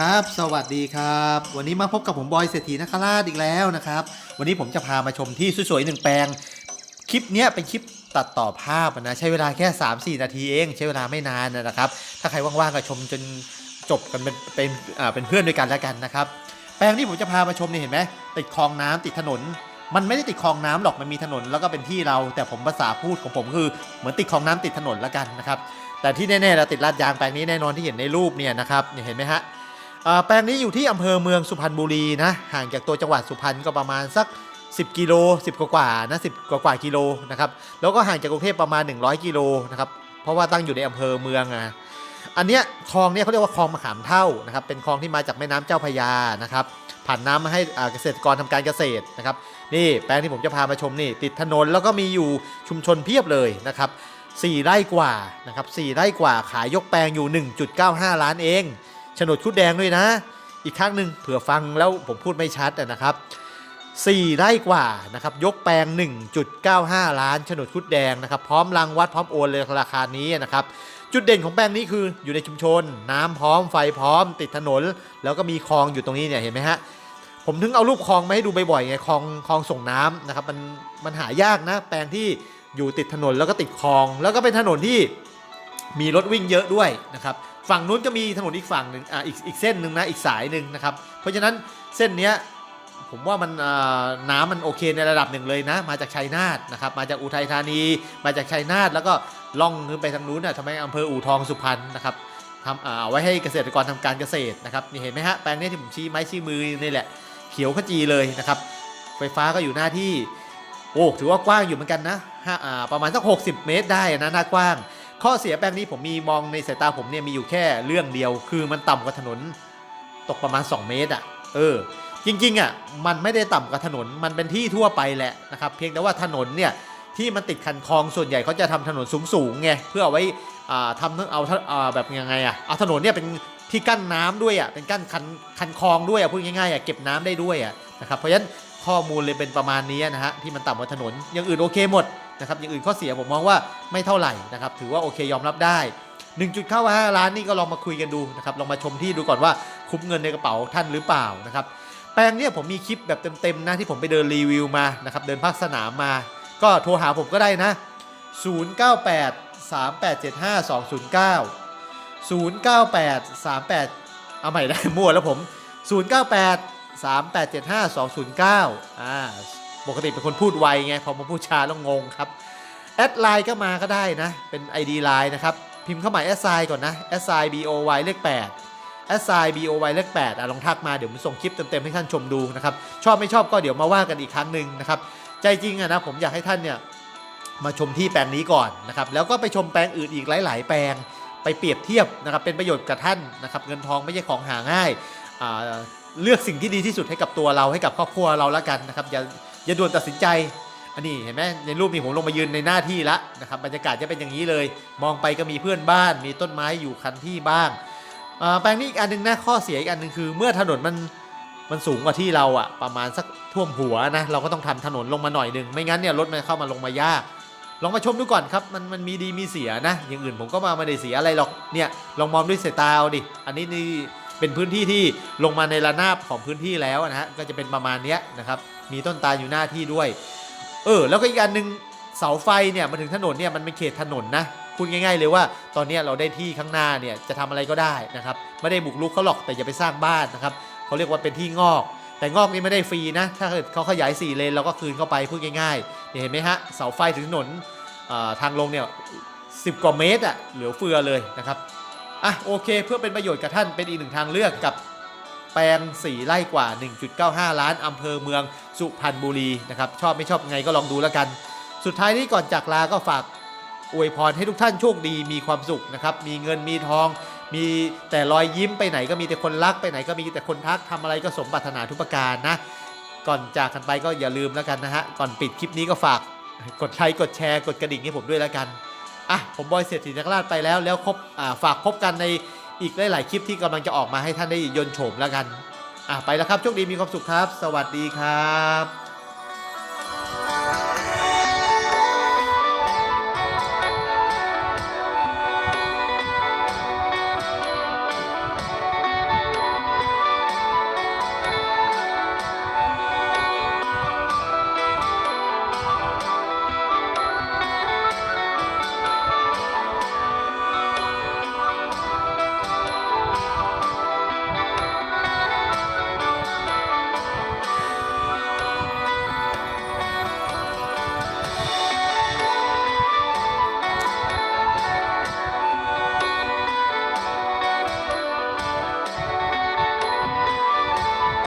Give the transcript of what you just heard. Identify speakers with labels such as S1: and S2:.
S1: ครับ สวัสดีครับ วันนี้มาพบกับผมบอยเศรษฐีนคราชอีกแล้วนะครับ วันนี้ผมจะพามาชมที่สวยๆหนึ่งแปลง คลิปเนี้ยเป็นคลิปตัดต่อภาพนะ ใช้เวลาแค่ 3-4 นาทีเอง ใช้เวลาไม่นานนะครับ ถ้าใครว่างๆก็ชมจนจบกันเป็นเป็นอ่าเป็นเพื่อนด้วยกันแล้วกันนะครับ แปลงที่ผมจะพามาชมนี่เห็นไหมติดคลองน้ำติดถนน มันไม่ได้ติดคลองน้ำหรอกมันมีถนนแล้วก็เป็นที่เราแต่ผมภาษาพูดของผมคือเหมือนติดคลองน้ำติดถนนแล้วกันนะครับแต่ที่แน่ๆเราติดลาดยางแปลงนี้แน่นอนที่เห็นในรูปเนี่ยนะครับเห็นไหมฮะ แปลงนี้อยู่ที่อำเภอเมืองสุพรรณบุรีนะ ห่างจากตัวจังหวัดสุพรรณก็ประมาณสัก 10 กิโล 10กว่ากว่าๆนะ 10 กว่ากว่ากิโลนะครับ แล้วก็ห่างจากกรุงเทพประมาณ 100 กิโลนะครับ เพราะว่าตั้งอยู่ในอำเภอเมืองอะ อันเนี้ยคลองเนี้ยเขาเรียกว่าคลองมะขามเท่านะครับ เป็นคลองที่มาจากแม่น้ำเจ้าพยานะครับ ผ่านน้ำมาให้อ่าเกษตรกรทำการเกษตรนะครับ นี่แปลงที่ผมจะพามาชมนี่ ติดถนนแล้วก็มีอยู่ชุมชนเพียบเลยนะครับสี่ไร่กว่านะครับสี่ไร่กว่าขายยกแปลงอยู่ 1.95 ล้านเอง โฉนดชุดแดงด้วยนะ อีกครั้งหนึ่งเผื่อฟังแล้วผมพูดไม่ชัดนะครับ 4 ไร่กว่านะครับยกแปลง 1.95 ล้านโฉนดชุดแดงนะครับพร้อมรังวัดพร้อมโอนเลยราคานี้นะครับจุดเด่นของแปลงนี้คืออยู่ในชุมชน น้ำพร้อมไฟพร้อม ติดถนน แล้วก็มีคลองอยู่ตรงนี้เนี่ยเห็นไหมฮะผมถึงเอารูปคลองมาให้ดูบ่อยๆไงคลองคลองส่งน้ำนะครับมันมันหายากนะ แปลงที่อยู่ติดถนนแล้วก็ติดคลอง แล้วก็เป็นถนนที่มีรถวิ่งเยอะด้วยนะครับ ฝั่งนู้นก็มีถนนอีกฝั่งหนึ่งอ่าอีกอีกเส้นหนึ่งนะอีกสายหนึ่งนะครับ เพราะฉะนั้นเส้นเนี้ยผมว่ามันอ่าน้ำมันโอเคในระดับหนึ่งเลยนะ มาจากชัยนาทนะครับ มาจากอุทัยธานี มาจากชัยนาทแล้วก็ล่องขึ้นไปทางนู้นน่ะทำไมอำเภออู่ทองสุพรรณนะครับทำอ่าเอาไว้ให้เกษตรกรทำการเกษตรนะครับนี่เห็นไหมฮะแปลงนี้ที่ผมชี้ไม้ชี้มือนี่แหละเขียวขจีเลยนะครับ ไฟฟ้าก็อยู่หน้าที่โอ้ถือว่ากว้างอยู่เหมือนกันนะห้าอ่าประมาณสัก 60 เมตรได้นะหน้ากว้าง ข้อเสียแปลงนี้ผมมีมองในสายตาผมเนี่ยมีอยู่แค่เรื่องเดียว คือมันต่ำกว่าถนนตกประมาณ 2 เมตรอะ เออ จริงๆอะมันไม่ได้ต่ำกว่าถนนมันเป็นที่ทั่วไปแหละนะครับ เพียงแต่ว่าถนนเนี่ยที่มันติดคันคลองส่วนใหญ่เขาจะทำถนนสูงๆไงเพื่อเอาไว้อ่าทำเอาอ่าแบบยังไงอะเอาถนนเนี่ยเป็นที่กั้นน้ำด้วยอะเป็นกั้นคันคันคลองด้วยอะพูดง่ายๆอะเก็บน้ำได้ด้วยอะนะครับเพราะฉะนั้นข้อมูลเลยเป็นประมาณนี้นะฮะที่มันต่ำกว่าถนนอย่างอื่นโอเคหมด นะครับอย่างอื่นข้อเสียผมมองว่าไม่เท่าไหร่นะครับถือว่าโอเคยอมรับได้ 1.95ล้านนี่ก็ลองมาคุยกันดูนะครับลองมาชมที่ดูก่อนว่าคุ้มเงินในกระเป๋าท่านหรือเปล่านะครับแปลงเนี่ยผมมีคลิปแบบเต็มๆนะที่ผมไปเดินรีวิวมานะครับเดินภาคสนามมา ก็โทรหาผมก็ได้นะ 098 3875 209 098 38เอาใหม่ได้มั่วแล้วผม 098 3875 209 อ่า ปกติเป็นคนพูดไวไงพอมาพูดช้าแล้วงงครับแอดไลน์ก็มาก็ได้นะ เป็น ID ไลน์นะครับ พิมพ์เข้ามาแอดไซน์ก่อนนะแอดไซน์ BOY เลข8แอดไซน์ BOY เลข8อะลองทักมาเดี๋ยวผมส่งคลิปเต็มๆให้ท่านชมดูนะครับชอบไม่ชอบก็เดี๋ยวมาว่ากันอีกครั้งหนึ่งนะครับใจจริงอะนะผมอยากให้ท่านเนี่ยมาชมที่แปลงนี้ก่อนนะครับแล้วก็ไปชมแปลงอื่นอีกหลาย ๆ แปลงไปเปรียบเทียบนะครับเป็นประโยชน์กับท่านนะครับเงินทองไม่ใช่ของหาง่ายเลือกสิ่งที่ดีที่สุดให้กับตัวเราให้กับครอบครัวเราแล้วกันนะครับอย่า อย่าด่วนตัดสินใจ อันนี้เห็นไหมในรูปนี้ผมลงมายืนในหน้าที่ละนะครับบรรยากาศจะเป็นอย่างนี้เลย มองไปก็มีเพื่อนบ้าน มีต้นไม้อยู่คันที่บ้างอ่าแปลงนี้อีกอันหนึงนะข้อเสียอีกอันหนึงคือ เมื่อถนนมันมันสูงกว่าที่เราอะประมาณสักท่วมหัวนะเราก็ต้องทำถนนลงมาหน่อยหนึ่งไม่งั้นเนี่ยรถมันเข้ามาลงมายากลองมาชมดูก่อนครับมันมันมีดีมีเสียนะ อย่างอื่นผมก็มาไม่ได้เสียอะไรหรอกเนี่ยลองมองด้วยสายตาเอาดิอันนี้นี่ เป็นพื้นที่ที่ลงมาในระนาบของพื้นที่แล้วนะฮะก็จะเป็นประมาณนี้นะครับมีต้นตาลอยู่หน้าที่ด้วย เออ แล้วก็อีกอันหนึ่งเสาไฟเนี่ยมาถึงถนนเนี่ยมันเป็นเขตถนนนะพูดง่าย ๆ เลยว่าตอนนี้เราได้ที่ข้างหน้าเนี่ยจะทำอะไรก็ได้นะครับไม่ได้บุกรุกเขาหรอกแต่อย่าไปสร้างบ้านนะครับเขาเรียกว่าเป็นที่งอก แต่งอกนี่ไม่ได้ฟรีนะ ถ้าเกิดเขาขยายสี่เลนเราก็คืนเข้าไปพูดง่ายๆเนี่ยเห็นไหมฮะเสาไฟถึงถนนทางลงเนี่ยสิกว่าเมตรอะเหลือเฟือเลยนะครับ อะโอเค เพื่อเป็นประโยชน์กับท่านเป็นอีกหนึ่งทางเลือกกับแปลง4ไร่กว่า 1.95 ล้านอำเภอเมืองสุพรรณบุรีนะครับชอบไม่ชอบไงก็ลองดูแล้วกัน สุดท้ายนี้ก่อนจากลาก็ฝากอวยพรให้ทุกท่านโชคดีมีความสุขนะครับมีเงินมีทอง มีแต่รอยยิ้มไปไหนก็มีแต่คนรักไปไหนก็มีแต่คนทักทำอะไรก็สมปรารถนาทุกประการนะ ก่อนจากกันไปก็อย่าลืมแล้วกันนะฮะก่อนปิดคลิปนี้ก็ฝากกดไลค์กดแชร์กดกระดิ่งให้ผมด้วยแล้วกัน อะผมบอยเศรษฐีนักราชไปแล้วแล้วครบอ่าฝากพบกันในอีกหลาย ๆ คลิปที่กำลังจะออกมาให้ท่านได้ยนโฉมแล้วกันอะไปแล้วครับโชคดีมีความสุขครับ สวัสดีครับ